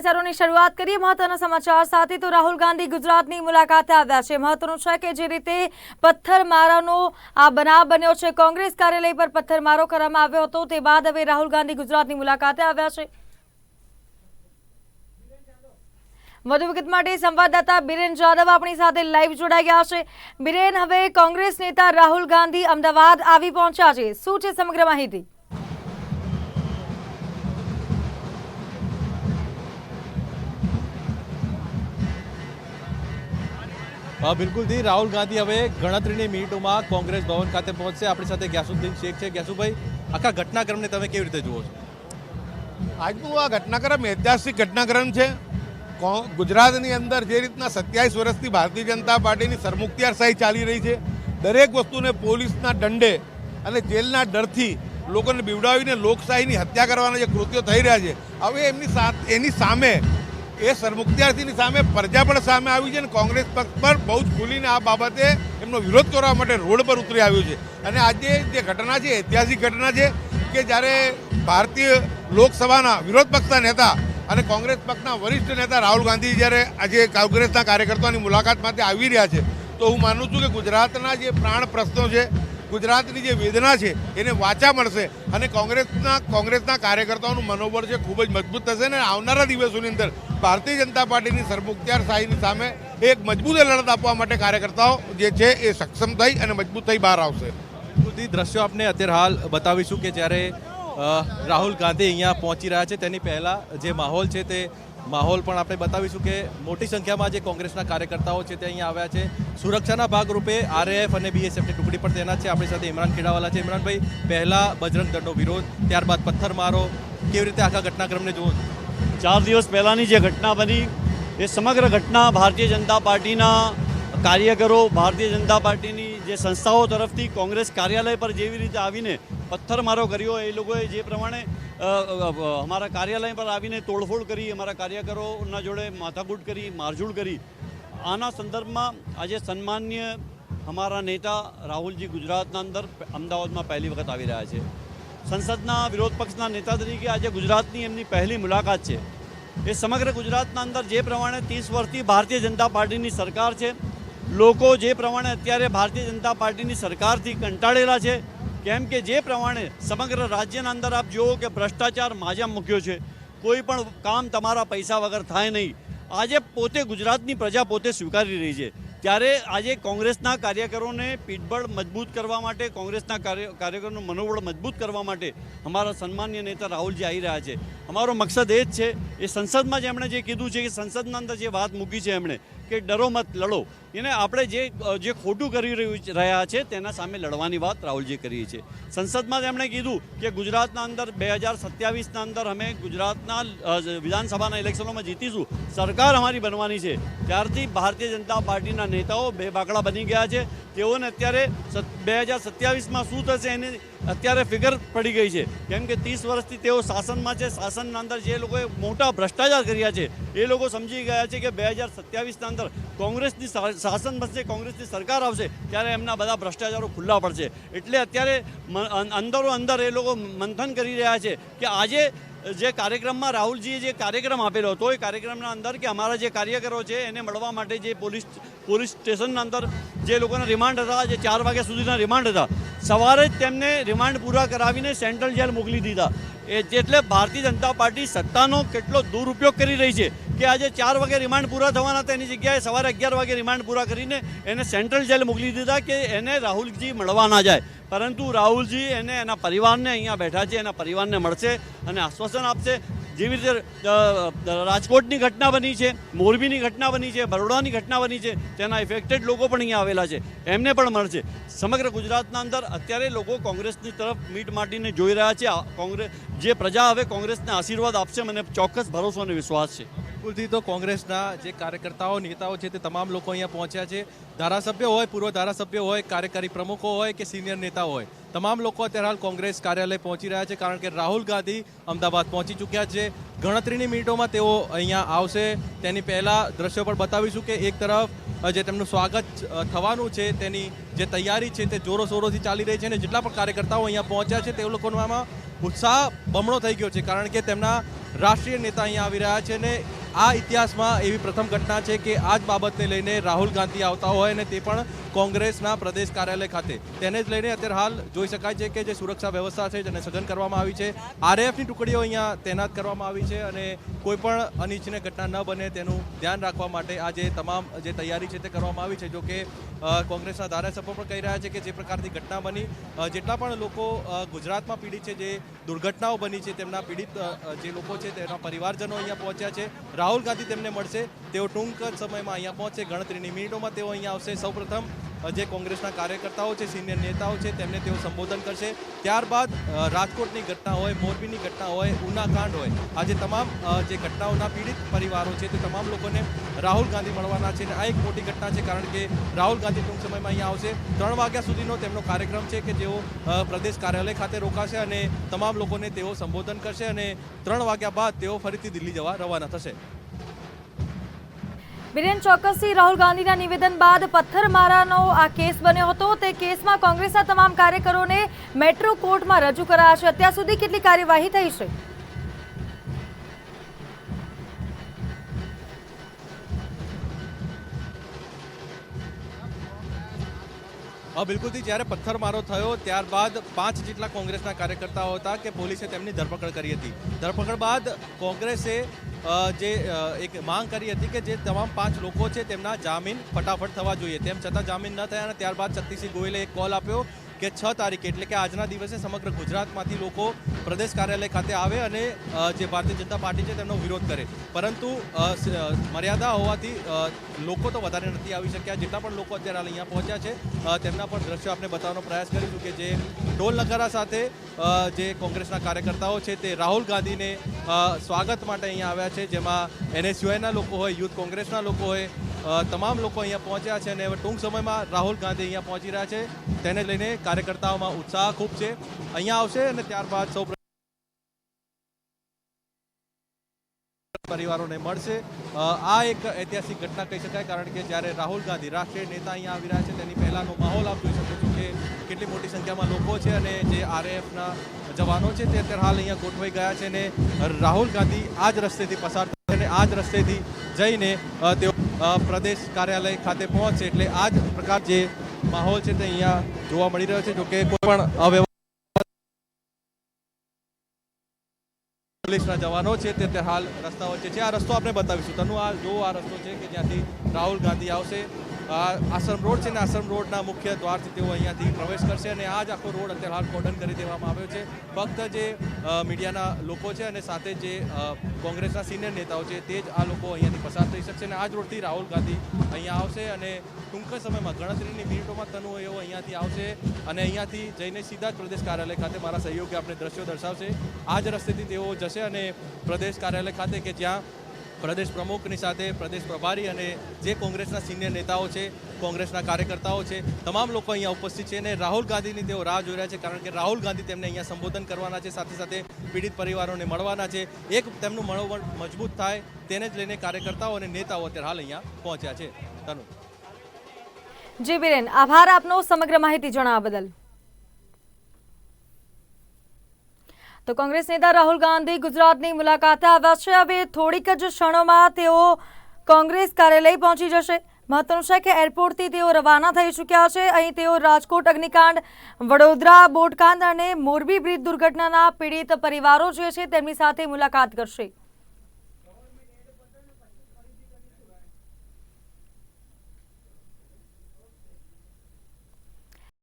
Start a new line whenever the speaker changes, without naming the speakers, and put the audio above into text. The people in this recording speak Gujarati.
સમાચારોની શરૂઆત કરીએ મહત્વના સમાચાર સાથે. તો રાહુલ ગાંધી ગુજરાતની મુલાકાતે આવ્યા છે. મહત્વનું છે કે જે રીતે પથ્થરમારાનો આ બનાવ બન્યો છે. કોંગ્રેસ કાર્યાલય પર પથ્થરમારો કરવામાં આવ્યો હતો. તે બાદ હવે રાહુલ ગાંધી ગુજરાતની મુલાકાતે આવ્યા છે. વધુ વિગત માટે સંવાદદાતા બિરેન જાદવ આપણી સાથે લાઈવ જોડાઈ ગયા છે. બિરેન, હવે કોંગ્રેસ નેતા રાહુલ ગાંધી અમદાવાદ આવી પહોંચ્યા છે. શું છે સમગ્ર માહિતી?
બિલકુલથી રાહુલ ગાંધી હવે ગણતરીની મિનિટોમાં કોંગ્રેસ ભવન ખાતે પહોંચશે. આપણી સાથે ગ્યાસુદ્દીન શેખ છે. ગ્યાસુભાઈ, આખા ઘટનાક્રમને તમે કેવી રીતે જુઓ છો?
આજનું આ ઘટનાક્રમ ઐતિહાસિક ઘટનાક્રમ છે. ગુજરાતની અંદર જે રીતના સત્યાવીસ વર્ષથી ભારતીય જનતા પાર્ટીની સરમુખત્યારશાહી ચાલી રહી છે, દરેક વસ્તુને પોલીસના દંડે અને જેલના ડરથી લોકોને બીવડાવીને લોકશાહીની હત્યા કરવાના જે કૃત્યો થઈ રહ્યા છે, હવે એમની સાથે એની સામે એ સરમુખત્યારથીની સામે પ્રજા પણ સામે આવી છે અને કોંગ્રેસ પક્ષ પર બહુ જ ખુલીને આ બાબતે એમનો વિરોધ કરવા માટે રોડ પર ઉતરી આવ્યું છે. અને આજે જે ઘટના છે, ઐતિહાસિક ઘટના છે કે જ્યારે ભારતીય લોકસભાના વિરોધ પક્ષના નેતા અને કોંગ્રેસ પક્ષના વરિષ્ઠ નેતા રાહુલ ગાંધી જ્યારે આજે કોંગ્રેસના કાર્યકર્તાઓની મુલાકાત માટે આવી રહ્યા છે, તો હું માનું છું કે ગુજરાતના જે પ્રાણ પ્રશ્નો છે, ગુજરાતની જે વેદના છે, એને વાચા મળશે અને કોંગ્રેસના કોંગ્રેસના કાર્યકર્તાઓનું મનોબળ છે ખૂબ જ મજબૂત થશે અને આવનારા દિવસોની અંદર ભારતીય જનતા પાર્ટીની સરમુખત્યાર શાહીની સામે એક મજબૂત લડત આપવા માટે કાર્યકર્તાઓ જે છે એ સક્ષમ થઈ અને મજબૂત થઈ બહાર આવશે.
બિલકુલથી દ્રશ્યો આપને અત્યારે હાલ બતાવીશું કે જ્યારે રાહુલ ગાંધી અહીંયા પહોંચી રહ્યા છે, તેની પહેલાં જે માહોલ છે તે માહોલ પણ આપણે બતાવીશું કે મોટી સંખ્યામાં જે કોંગ્રેસના કાર્યકર્તાઓ છે તે અહીંયા આવ્યા છે. સુરક્ષાના ભાગરૂપે આરએએફ અને બીએસએફની ટુકડી પણ તેના છે. આપણી સાથે ઇમરાન ખેડાવાલા છે. ઇમરાનભાઈ, પહેલાં બજરંગ વિરોધ, ત્યારબાદ પથ્થરમારો, કેવી રીતે આખા ઘટનાક્રમને જોવો?
ચાર દિવસ પહેલાંની જે ઘટના બની, એ સમગ્ર ઘટના ભારતીય જનતા પાર્ટીના કાર્યકરો, ભારતીય જનતા પાર્ટીની જે સંસ્થાઓ તરફથી કોંગ્રેસ કાર્યાલય પર જેવી રીતે આવીને પથ્થરમારો કર્યો, એ લોકોએ જે પ્રમાણે અમારા કાર્યાલય પર આવીને તોડફોડ કરી, અમારા કાર્યકરોના જોડે માથાકૂટ કરી, મારઝૂડ કરી. આના સંદર્ભમાં આજે સન્માન્ય અમારા નેતા રાહુલજી ગુજરાતના અંદર અમદાવાદમાં પહેલી વખત આવી રહ્યા છે. સંસદના વિરોધ પક્ષના નેતા તરીકે આજે ગુજરાતની એમની પહેલી મુલાકાત છે. એ સમગ્ર ગુજરાતના અંદર જે પ્રમાણે ત્રીસ વર્ષથી ભારતીય જનતા પાર્ટીની સરકાર છે, લોકો જે પ્રમાણે અત્યારે ભારતીય જનતા પાર્ટીની સરકારથી કંટાળેલા છે, કેમ કે જે પ્રમાણે સમગ્ર રાજ્યના અંદર આપ જુઓ કે ભ્રષ્ટાચાર માજા મૂક્યો છે, કોઈ પણ કામ તમારા પૈસા વગર થાય નહીં. આજે પોતે ગુજરાતની પ્રજા પોતે સ્વીકારી રહી છે. ત્યારે આજે કોંગ્રેસના કાર્યકરોને પીઠબળ મજબૂત કરવા માટે, કોંગ્રેસના કાર્ય, કાર્યકરોનું મનોબળ મજબૂત કરવા માટે અમારા સન્માનીય નેતા રાહુલજી આવી રહ્યા છે. અમારો મકસદ એ જ છે, એ સંસદમાં જ એમણે જે કીધું છે કે સંસદના અંદર જે વાત મૂકી છે એમણે કે ડરો મત લડો. એને આપણે જે જે ખોટું કરી રહ્યું રહ્યા છે, તેના સામે લડવાની વાત રાહુલજી કરી છે સંસદમાં તેમણે કીધું કે ગુજરાતના અંદર બે હજાર સત્યાવીસના અંદર અમે ગુજરાતના વિધાનસભાના ઇલેક્શનોમાં જીતીશું. સરકાર અમારી બનવાની છે. ત્યારથી ભારતીય જનતા પાર્ટીના નેતાઓ બે બાકડા બની ગયા છે. તેઓને અત્યારે બે હજાર સત્યાવીસમાં શું થશે એની અત્યારે ફિગર પડી ગઈ છે. કેમ કે ત્રીસ વર્ષથી તેઓ શાસનમાં છે. શાસનના અંદર જે લોકોએ મોટા ભ્રષ્ટાચાર કર્યા છે, એ લોકો સમજી ગયા છે કે બે હજાર સત્યાવીસના અંદર કોંગ્રેસની શાસન બનશે, કોંગ્રેસની સરકાર આવશે, ત્યારે એમના બધા ભ્રષ્ટાચારો ખુલ્લા પડશે. એટલે અત્યારે અંદરો અંદર એ લોકો મંથન કરી રહ્યા છે કે આજે જે કાર્યક્રમમાં રાહુલજીએ જે કાર્યક્રમ આપેલો હતો, એ કાર્યક્રમના અંદર કે અમારા જે કાર્યકરો છે, એને મળવા માટે જે પોલીસ પોલીસ સ્ટેશનના અંદર જે લોકોના રિમાન્ડ હતા જે ચાર વાગ્યા સુધીના રિમાન્ડ હતા સવારે જ તેમને રિમાન્ડ પૂરા કરાવીને સેન્ટ્રલ જેલ મોકલી દીધા. એ એટલે ભારતીય જનતા પાર્ટી સત્તાનો કેટલો દુરુપયોગ કરી રહી છે કે આજે ચાર વાગે રિમાન્ડ પૂરા થવાના હતા એની જગ્યાએ સવારે અગિયાર વાગે રિમાન્ડ પૂરા કરીને એને સેન્ટ્રલ જેલ મોકલી દીધા કે એને રાહુલજી મળવા ના જાય. પરંતુ રાહુલજી એને એના પરિવારને અહીંયા બેઠા છે, એના પરિવારને મળશે અને આશ્વાસન આપશે. જેવી રીતે રાજકોટની ઘટના બની છે, મોરબીની ઘટના બની છે, બરોડાની ઘટના બની છે, તેના ઇફેક્ટેડ લોકો પણ અહીંયા આવેલા છે. એમને પણ મળશે. સમગ્ર ગુજરાતના અંદર અત્યારે લોકો કોંગ્રેસની તરફ મીટ માટીને જોઈ રહ્યા છે. કોંગ્રેસ જે પ્રજા હવે કોંગ્રેસને આશીર્વાદ આપશે મને ચોક્કસ ભરોસો અને વિશ્વાસ છે.
બિલકુલથી તો કોંગ્રેસના જે કાર્યકર્તાઓ, નેતાઓ છે, તે તમામ લોકો અહીંયા પહોંચ્યા છે. ધારાસભ્ય હોય, પૂર્વ ધારાસભ્ય હોય, કાર્યકારી પ્રમુખો હોય કે સિનિયર નેતા હોય તમામ લોકો અત્યારે હાલ કોંગ્રેસ કાર્યાલય પહોંચી રહ્યા છે, કારણ કે રાહુલ ગાંધી અમદાવાદ પહોંચી ચૂક્યા છે. ગણતરીની મિનિટોમાં તેઓ અહીંયા આવશે. તેની પહેલાં દ્રશ્યો પણ બતાવીશું કે એક તરફ જે તેમનું સ્વાગત થવાનું છે, તેની જે તૈયારી છે તે જોરો શોરોથી ચાલી રહી છે અને જેટલા પણ કાર્યકર્તાઓ અહીંયા પહોંચ્યા છે, તે લોકોનો આમાં ઉત્સાહ બમણો થઈ ગયો છે, કારણ કે તેમના રાષ્ટ્રીય નેતા અહીંયા આવી રહ્યા છે ને આ ઇતિહાસમાં એવી પ્રથમ ઘટના છે કે આ જ બાબતને લઈને રાહુલ ગાંધી આવતા હોય અને તે પણ કોંગ્રેસના પ્રદેશ કાર્યાલય ખાતે. તેને જ લઈને અત્યારે હાલ જોઈ શકાય છે કે જે સુરક્ષા વ્યવસ્થા છે જેને સઘન કરવામાં આવી છે. આરએએફની ટુકડીઓ અહીંયા તૈનાત કરવામાં આવી છે અને કોઈ પણ અનિચ્છનીય ઘટના ન બને તેનું ધ્યાન રાખવા માટે આ જે તમામ જે તૈયારી છે તે કરવામાં આવી છે. જો કે કોંગ્રેસના ધારાસભ્યો પણ કહી રહ્યા છે કે જે પ્રકારની ઘટના બની જેટલા પણ લોકો ગુજરાતમાં પીડિત છે, જે દુર્ઘટનાઓ બની છે, તેમના પીડિત જે લોકો છે, તેના પરિવારજનો અહીંયા પહોંચ્યા છે. રાહુલ ગાંધી તેમને મળશે. તેઓ ટૂંક સમયમાં અહીંયા પહોંચશે. ગણતરીની મિનિટોમાં તેઓ અહીંયા આવશે. સૌપ્રથમ જે કોંગ્રેસના કાર્યકર્તાઓ છે સિનિયર નેતાઓ છે, તેમને તેઓ સંબોધન કરશે. ત્યારબાદ રાજકોટની ઘટના હોય, મોરબીની ઘટના હોય, ઉનાકાંડ હોય, આજે તમામ જે ઘટનાઓના પીડિત પરિવારો છે, તે તમામ લોકોને રાહુલ ગાંધી મળવાના છે. આ એક મોટી ઘટના છે, કારણ કે રાહુલ ગાંધી ટૂંક સમયમાં અહીંયા આવશે. ત્રણ વાગ્યા સુધીનો તેમનો કાર્યક્રમ છે કે જેઓ પ્રદેશ કાર્યાલય ખાતે રોકાશે અને તમામ લોકોને તેઓ સંબોધન કરશે અને ત્રણ વાગ્યા બાદ તેઓ ફરીથી દિલ્હી જવા રવાના થશે.
બિરેન ચોક્કસથી રાહુલ ગાંધીના નિવેદન બાદ પથ્થરમારાનો આ કેસ બન્યો હતો. તે કેસમાં કોંગ્રેસના તમામ કાર્યકરોને મેટ્રો કોર્ટમાં રજૂ કરાયા છે. અત્યાર સુધી કેટલી કાર્યવાહી થઈ છે?
બિલકુલથી જ્યારે પથ્થરમારો થયો, ત્યારબાદ પાંચ જેટલા કોંગ્રેસના કાર્યકર્તાઓ હતા કે પોલીસે તેમની ધરપકડ કરી હતી. ધરપકડ બાદ કોંગ્રેસે જે એક માંગ કરી હતી કે જે તમામ પાંચ લોકો છે તેમના જામીન ફટાફટ થવા જોઈએ. તેમ છતાં જામીન ન થયા અને ત્યારબાદ શક્તિસિંહ ગોયલે એક કોલ આપ્યો કે છ તારીખે, એટલે કે આજના દિવસે સમગ્ર ગુજરાતમાંથી લોકો પ્રદેશ કાર્યાલય ખાતે આવે અને જે ભારતીય જનતા પાર્ટી છે તેમનો વિરોધ કરે. પરંતુ મર્યાદા હોવાથી લોકો તો વધારે નથી આવી શક્યા. જેટલા પણ લોકો અત્યારે હાલ અહીંયા પહોંચ્યા છે તેમના પણ દ્રશ્યો આપણે બતાવવાનો પ્રયાસ કરીશું કે જે ઢોલ નગારા સાથે જે કોંગ્રેસના કાર્યકર્તાઓ છે તે રાહુલ ગાંધીને સ્વાગત માટે અહીંયા આવ્યા છે. જેમાં એનએસયુઆઈના લોકો હોય, યુથ કોંગ્રેસના લોકો હોય તમામ લોકો અહીંયા પહોંચ્યા છે અને હવે ટૂંક સમયમાં રાહુલ ગાંધી અહીંયા પહોંચી રહ્યા છે. તેને લઈને કાર્યકર્તાઓમાં ઉત્સાહ ખૂબ છે. અહીંયા આવશે અને ત્યારબાદ સૌ પરિવારોને મળશે. આ એક ઐતિહાસિક ઘટના કહી શકાય, કારણ કે જ્યારે રાહુલ ગાંધી રાષ્ટ્રીય નેતા અહીંયા આવી રહ્યા છે, તેની પહેલાંનો માહોલ આપ જોઈ શકો છો કે કેટલી મોટી સંખ્યામાં લોકો છે અને જે આરએએફના જવાનો છે તે અત્યારે હાલ અહીંયા ગોઠવાઈ ગયા છે અને રાહુલ ગાંધી આ જ રસ્તેથી પસાર થશે અને આ જ રસ્તેથી જઈને તેઓ પ્રદેશ કાર્યાલય ખાતે પહોંચશે એટલે આ જ પ્રકાર જે માહોલ છે તે અહીંયા જોવા મળી રહ્યો છે, જોકે કોઈ પણ અવ્યવહાર પોલીસના જવાનો છે તે અત્યારે હાલ રસ્તા વચ્ચે છે આ રસ્તો આપણે બતાવીશું. તનુ, આ જો આ રસ્તો છે કે જ્યાંથી રાહુલ ગાંધી આવશે. આશ્રમ રોડ છે ને આશ્રમ રોડના મુખ્ય દ્વારથી તેઓ અહીંયાથી પ્રવેશ કરશે અને આ જ આખો રોડ અત્યારે હાલ કોર્ડન કરી દેવામાં આવ્યો છે. ફક્ત જે મીડિયાના લોકો છે અને સાથે જે કોંગ્રેસના સિનિયર નેતાઓ છે તે જ આ લોકો અહીંયાથી પસાર થઈ શકશે અને આ જ રોડથી રાહુલ ગાંધી અહીંયા આવશે અને ટૂંક સમયમાં ગણતરીની મિનિટોમાં તનુ એવો અહીંયાથી આવશે અને અહીંયાથી જઈને સીધા જ પ્રદેશ કાર્યાલય ખાતે મારા સહયોગી આપણે દ્રશ્યો દર્શાવશે. આ જ રસ્તેથી તેઓ જશે અને પ્રદેશ કાર્યાલય ખાતે કે જ્યાં પ્રદેશ પ્રમુખની સાથે પ્રદેશ પ્રભારી અને જે કોંગ્રેસના સિનિયર નેતાઓ છે, કોંગ્રેસના કાર્યકર્તાઓ છે, તમામ લોકો અહીંયા ઉપસ્થિત છે અને રાહુલ ગાંધીની તેઓ રાહ જોઈ રહ્યા છે કારણ કે રાહુલ ગાંધી તેમને અહીંયા સંબોધન કરવાના છે, સાથે સાથે પીડિત પરિવારોને મળવાના છે. એક તેમનું મનોબળ મજબૂત થાય તેને જ લઈને કાર્યકર્તાઓ અને નેતાઓ અત્યારે હાલ અહીંયા પહોંચ્યા છે. તનુ
જી બિરેન આભાર આપનો, સમગ્ર માહિતી જણાવવા બદલ. તો કોંગ્રેસ નેતા રાહુલ ગાંધી ગુજરાતની મુલાકાતે આવ્યા છે. હવે થોડીક જ ક્ષણોમાં તેઓ કોંગ્રેસ કાર્યાલય પહોંચી જશે. મહત્વનું છે કે એરપોર્ટથી તેઓ રવાના થઈ ચૂક્યા છે. અહીં તેઓ રાજકોટ, અગ્નિકાંડ, વડોદરા, બોટકાંડ અને મોરબી બ્રિજ દુર્ઘટનાના પીડિત પરિવારો જે છે તેમની સાથે મુલાકાત કરશે.